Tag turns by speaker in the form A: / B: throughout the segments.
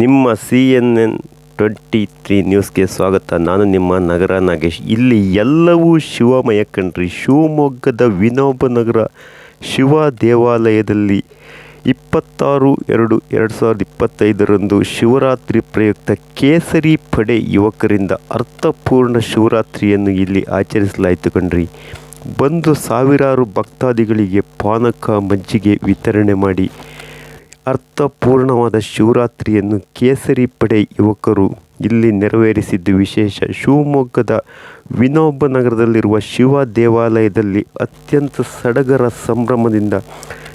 A: ನಿಮ್ಮ C N N twenty three ನ್ಯೂಸ್ಗೆ ಸ್ವಾಗತ. ನಾನು ನಿಮ್ಮ ನಗರ ನಾಗೇಶ್. ಇಲ್ಲಿ ಎಲ್ಲವೂ ಶಿವಮಯ ಕಣ್ರಿ. ಶಿವಮೊಗ್ಗದ ವಿನೋಬ ನಗರ, ಶಿವ ದೇವಾಲಯದಲ್ಲಿ ಇಪ್ಪತ್ತಾರು ಎರಡು ಎರಡು ಸಾವಿರದ ಇಪ್ಪತ್ತೈದರಂದು ಶಿವರಾತ್ರಿ ಪ್ರಯುಕ್ತ ಕೇಸರಿ ಪಡೆ ಯುವಕರಿಂದ ಅರ್ಥಪೂರ್ಣ ಶಿವರಾತ್ರಿಯನ್ನು ಇಲ್ಲಿ ಆಚರಿಸಲಾಯಿತು ಕಣ್ರಿ. ಬಂದು ಸಾವಿರಾರು ಭಕ್ತಾದಿಗಳಿಗೆ ಪಾನಕ ಮಜ್ಜಿಗೆ ವಿತರಣೆ ಮಾಡಿ ಅರ್ಥಪೂರ್ಣವಾದ ಶಿವರಾತ್ರಿಯನ್ನು ಕೇಸರಿ ಪಡೆ ಯುವಕರು ಇಲ್ಲಿ ನೆರವೇರಿಸಿದ್ದು ವಿಶೇಷ. ಶಿವಮೊಗ್ಗದ ವಿನೋಬ ನಗರದಲ್ಲಿರುವ ಶಿವ ದೇವಾಲಯದಲ್ಲಿ ಅತ್ಯಂತ ಸಡಗರ ಸಂಭ್ರಮದಿಂದ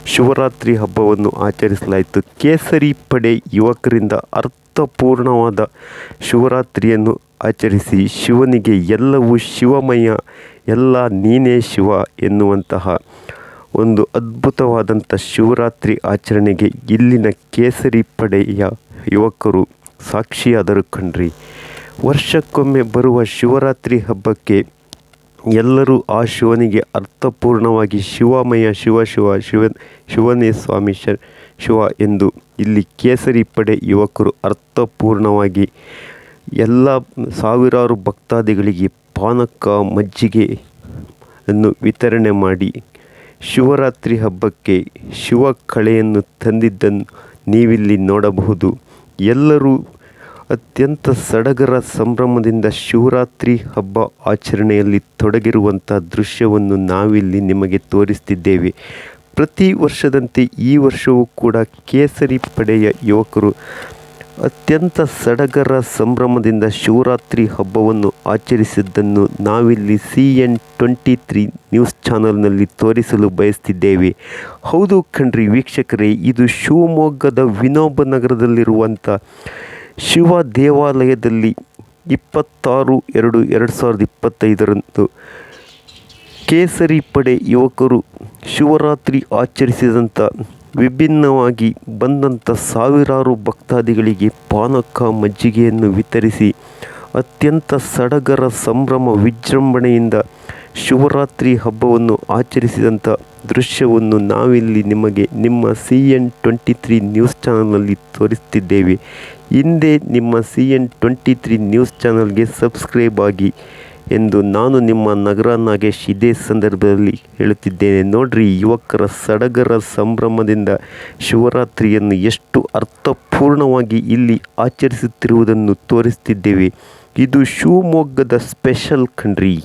A: ಶಿವರಾತ್ರಿ ಹಬ್ಬವನ್ನು ಆಚರಿಸಲಾಯಿತು. ಕೇಸರಿ ಪಡೆ ಯುವಕರಿಂದ ಅರ್ಥಪೂರ್ಣವಾದ ಶಿವರಾತ್ರಿಯನ್ನು ಆಚರಿಸಿ ಶಿವನಿಗೆ ಎಲ್ಲವೂ ಶಿವಮಯ, ಎಲ್ಲ ನೀನೇ ಶಿವ ಎನ್ನುವಂತಹ ಒಂದು ಅದ್ಭುತವಾದಂಥ ಶಿವರಾತ್ರಿ ಆಚರಣೆಗೆ ಇಲ್ಲಿನ ಕೇಸರಿ ಪಡೆಯ ಯುವಕರು ಸಾಕ್ಷಿಯಾದರು ಕಣ್ರಿ. ವರ್ಷಕ್ಕೊಮ್ಮೆ ಬರುವ ಶಿವರಾತ್ರಿ ಹಬ್ಬಕ್ಕೆ ಎಲ್ಲರೂ ಆ ಶಿವನಿಗೆ ಅರ್ಥಪೂರ್ಣವಾಗಿ ಶಿವಮಯ ಶಿವ ಶಿವ ಶಿವ ಶಿವನೇ ಸ್ವಾಮಿ ಶ ಶಿವ ಎಂದು ಇಲ್ಲಿ ಕೇಸರಿ ಪಡೆ ಯುವಕರು ಅರ್ಥಪೂರ್ಣವಾಗಿ ಎಲ್ಲ ಸಾವಿರಾರು ಭಕ್ತಾದಿಗಳಿಗೆ ಪಾನಕ ಮಜ್ಜಿಗೆ ಅನ್ನು ವಿತರಣೆ ಮಾಡಿ ಶಿವರಾತ್ರಿ ಹಬ್ಬಕ್ಕೆ ಶಿವ ಕಳೆಯನ್ನು ತಂದಿದ್ದನ್ನು ನೀವಿಲ್ಲಿ ನೋಡಬಹುದು. ಎಲ್ಲರೂ ಅತ್ಯಂತ ಸಡಗರ ಸಂಭ್ರಮದಿಂದ ಶಿವರಾತ್ರಿ ಹಬ್ಬ ಆಚರಣೆಯಲ್ಲಿ ತೊಡಗಿರುವಂಥ ದೃಶ್ಯವನ್ನು ನಾವಿಲ್ಲಿ ನಿಮಗೆ ತೋರಿಸ್ತಿದ್ದೇವೆ. ಪ್ರತಿ ವರ್ಷದಂತೆ ಈ ವರ್ಷವೂ ಕೂಡ ಕೇಸರಿ ಪಡೆಯ ಯುವಕರು ಅತ್ಯಂತ ಸಡಗರ ಸಂಭ್ರಮದಿಂದ ಶಿವರಾತ್ರಿ ಹಬ್ಬವನ್ನು ಆಚರಿಸಿದ್ದನ್ನು ನಾವಿಲ್ಲಿ C N twenty three news ಚಾನಲ್ನಲ್ಲಿ ತೋರಿಸಲು ಬಯಸ್ತಿದ್ದೇವೆ. ಹೌದು ಕಣ್ರಿ ವೀಕ್ಷಕರೇ, ಇದು ಶಿವಮೊಗ್ಗದ ವಿನೋಬ ನಗರದಲ್ಲಿರುವಂಥ ಶಿವ ದೇವಾಲಯದಲ್ಲಿ ಇಪ್ಪತ್ತಾರು ಎರಡು ಎರಡು ಸಾವಿರದ ಇಪ್ಪತ್ತೈದರಂದು ಕೇಸರಿ ಪಡೆ ಯುವಕರು ಶಿವರಾತ್ರಿ ಆಚರಿಸಿದಂಥ ವಿಭಿನ್ನವಾಗಿ ಬಂದಂಥ ಸಾವಿರಾರು ಭಕ್ತಾದಿಗಳಿಗೆ ಪಾನಕ ಮಜ್ಜಿಗೆಯನ್ನು ವಿತರಿಸಿ ಅತ್ಯಂತ ಸಡಗರ ಸಂಭ್ರಮ ವಿಜೃಂಭಣೆಯಿಂದ ಶಿವರಾತ್ರಿ ಹಬ್ಬವನ್ನು ಆಚರಿಸಿದಂಥ ದೃಶ್ಯವನ್ನು ನಾವಿಲ್ಲಿ ನಿಮಗೆ ನಿಮ್ಮ C N twenty three news ಚಾನಲ್ನಲ್ಲಿ ತೋರಿಸ್ತಿದ್ದೇವೆ. ಹಿಂದೆ ನಿಮ್ಮ C N twenty three news ಚಾನಲ್ಗೆ ಸಬ್ಸ್ಕ್ರೈಬ್ ಆಗಿ ಎಂದು ನಾನು ನಿಮ್ಮ ನಗರ ನಾಗೇಶ್ ಇದೇ ಸಂದರ್ಭದಲ್ಲಿ ಹೇಳುತ್ತಿದ್ದೇನೆ. ನೋಡ್ರಿ, ಯುವಕರ ಸಡಗರ ಸಂಭ್ರಮದಿಂದ ಶಿವರಾತ್ರಿಯನ್ನು ಎಷ್ಟು ಅರ್ಥಪೂರ್ಣವಾಗಿ ಇಲ್ಲಿ ಆಚರಿಸುತ್ತಿರುವುದನ್ನು ತೋರಿಸ್ತಿದ್ದೇವೆ ಇದು ಶಿವಮೊಗ್ಗದ ಸ್ಪೆಷಲ್ ಕಣ್ರಿ